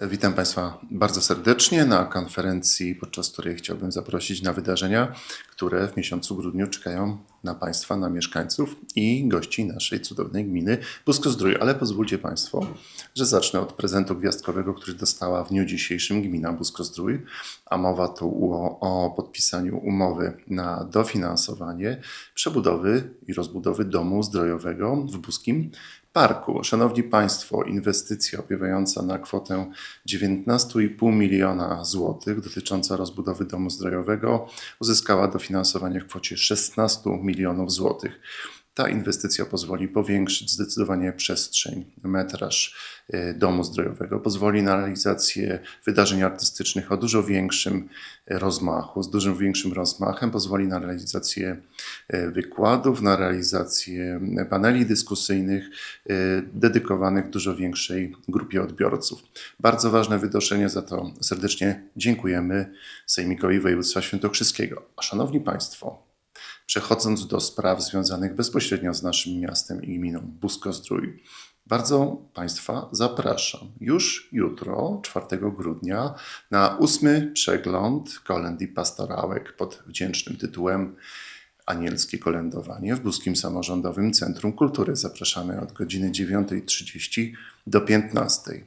Witam Państwa bardzo serdecznie na konferencji, podczas której chciałbym zaprosić na wydarzenia, które w miesiącu grudniu czekają na Państwa, na mieszkańców i gości naszej cudownej gminy Busko-Zdrój. Ale pozwólcie Państwo, że zacznę od prezentu gwiazdkowego, który dostała w dniu dzisiejszym gmina Busko-Zdrój, a mowa tu o, o podpisaniu umowy na dofinansowanie przebudowy i rozbudowy domu zdrojowego w Buskim Parku. Szanowni Państwo, inwestycja opiewająca na kwotę 19,5 miliona złotych dotycząca rozbudowy domu zdrojowego uzyskała dofinansowanie w kwocie 16 milionów złotych. Ta inwestycja pozwoli powiększyć zdecydowanie przestrzeń, metraż e, domu zdrojowego, pozwoli na realizację wydarzeń artystycznych o dużo większym e, rozmachu, z dużo większym rozmachem, pozwoli na realizację e, wykładów, na realizację paneli dyskusyjnych dedykowanych dużo większej grupie odbiorców. Bardzo ważne wydarzenie, za to serdecznie dziękujemy Sejmikowi Województwa Świętokrzyskiego. Szanowni Państwo, Przechodząc do spraw związanych bezpośrednio z naszym miastem i gminą Busko-Zdrój, bardzo Państwa zapraszam już jutro, 4 grudnia, na ósmy przegląd kolęd i pastorałek pod wdzięcznym tytułem Anielskie Kolędowanie w Buskim Samorządowym Centrum Kultury. Zapraszamy od godziny 9.30 do 15.00.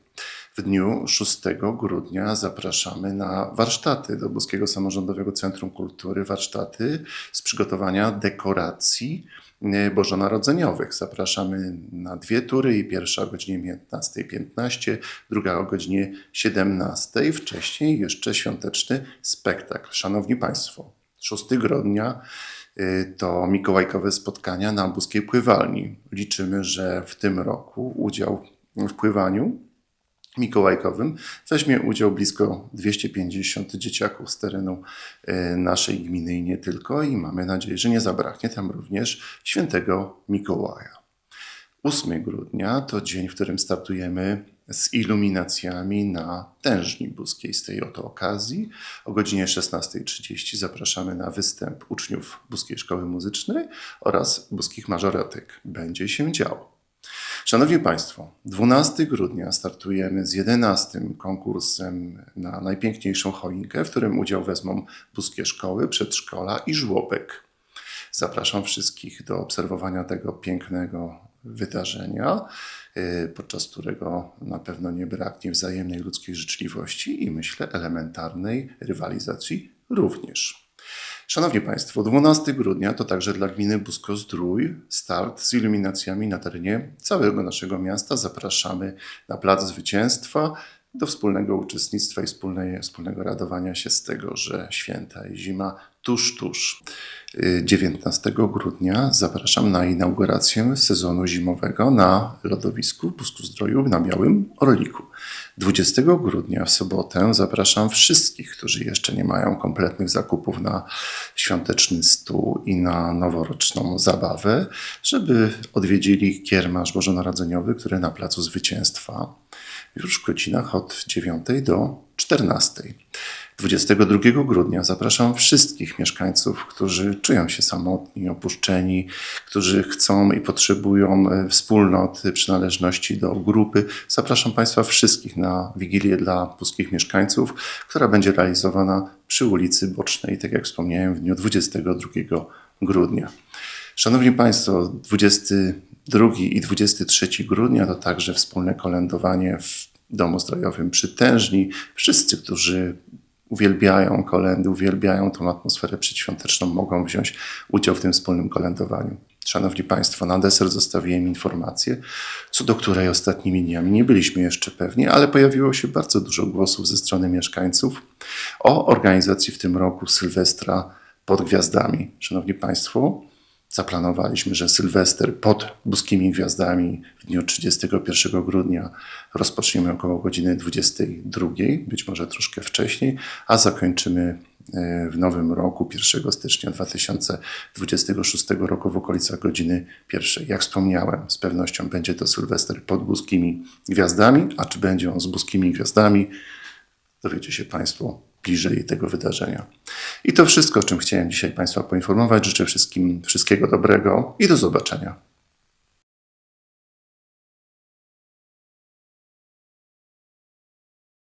W dniu 6 grudnia zapraszamy na warsztaty do Buskiego Samorządowego Centrum Kultury, warsztaty z przygotowania dekoracji e, bożonarodzeniowych. Zapraszamy na dwie tury i pierwsza o godzinie 15.15, druga o godzinie 17.00. Wcześniej jeszcze świąteczny spektakl. Szanowni Państwo, 6 grudnia y, to mikołajkowe spotkania na Buskiej Pływalni. Liczymy, że w tym roku udział w pływaniu mikołajkowym weźmie udział blisko 250 dzieciaków z terenu e, naszej gminy i nie tylko i mamy nadzieję, że nie zabraknie tam również świętego Mikołaja. 8 grudnia to dzień, w którym startujemy z iluminacjami na tężni buskiej. Z tej oto okazji o godzinie 16.30 zapraszamy na występ uczniów Buskiej Szkoły Muzycznej oraz buskich mażoretek. Będzie się działo. Szanowni Państwo, 12 grudnia startujemy z 11 konkursem na najpiękniejszą choinkę, w którym udział wezmą buskie szkoły, przedszkola i żłobek. Zapraszam wszystkich do obserwowania tego pięknego wydarzenia, y, podczas którego na pewno nie braknie wzajemnej ludzkiej życzliwości i myślę elementarnej rywalizacji również. Szanowni Państwo, 12 grudnia to także dla gminy Busko-Zdrój start z iluminacjami na terenie całego naszego miasta. Zapraszamy na Plac Zwycięstwa do wspólnego uczestnictwa i wspólnej, wspólnego radowania się z tego, że święta i zima tuż, tuż. Y, 19 grudnia zapraszam na inaugurację sezonu zimowego na lodowisku w Busku-Zdroju na Białym Orliku. 20 grudnia w sobotę zapraszam wszystkich, którzy jeszcze nie mają kompletnych zakupów na świąteczny stół i na noworoczną zabawę, żeby odwiedzili kiermasz bożonarodzeniowy, który na Placu Zwycięstwa już w godzinach od 9 do 14. 22 grudnia zapraszam wszystkich mieszkańców, którzy czują się samotni, opuszczeni, którzy chcą i potrzebują e, wspólnoty, przynależności do grupy. Zapraszam Państwa wszystkich na Wigilię dla puskich mieszkańców, która będzie realizowana przy ulicy Bocznej, tak jak wspomniałem, w dniu 22 grudnia. Szanowni Państwo, 22 i 23 grudnia to także wspólne kolędowanie w Domu Zdrojowym przy Tężni. Wszyscy, którzy uwielbiają kolendy, uwielbiają tą atmosferę przedświąteczną, mogą wziąć udział w tym wspólnym kolędowaniu. Szanowni Państwo, na deser zostawiłem informację, co do której ostatnimi dniami nie byliśmy jeszcze pewni, ale pojawiło się bardzo dużo głosów ze strony mieszkańców o organizacji w tym roku Sylwestra pod gwiazdami. Szanowni Państwo, Zaplanowaliśmy, że Sylwester pod Buskimi Gwiazdami w dniu 31 grudnia rozpoczniemy około godziny 22, być może troszkę wcześniej, a zakończymy e, w nowym roku, 1 stycznia 2026 roku w okolicach godziny pierwszej. Jak wspomniałem, z pewnością będzie to Sylwester pod Buskimi Gwiazdami, a czy będzie on z Buskimi Gwiazdami, dowiecie się Państwo bliżej tego wydarzenia. I to wszystko, o czym chciałem dzisiaj Państwa poinformować. Życzę wszystkim wszystkiego dobrego i do zobaczenia.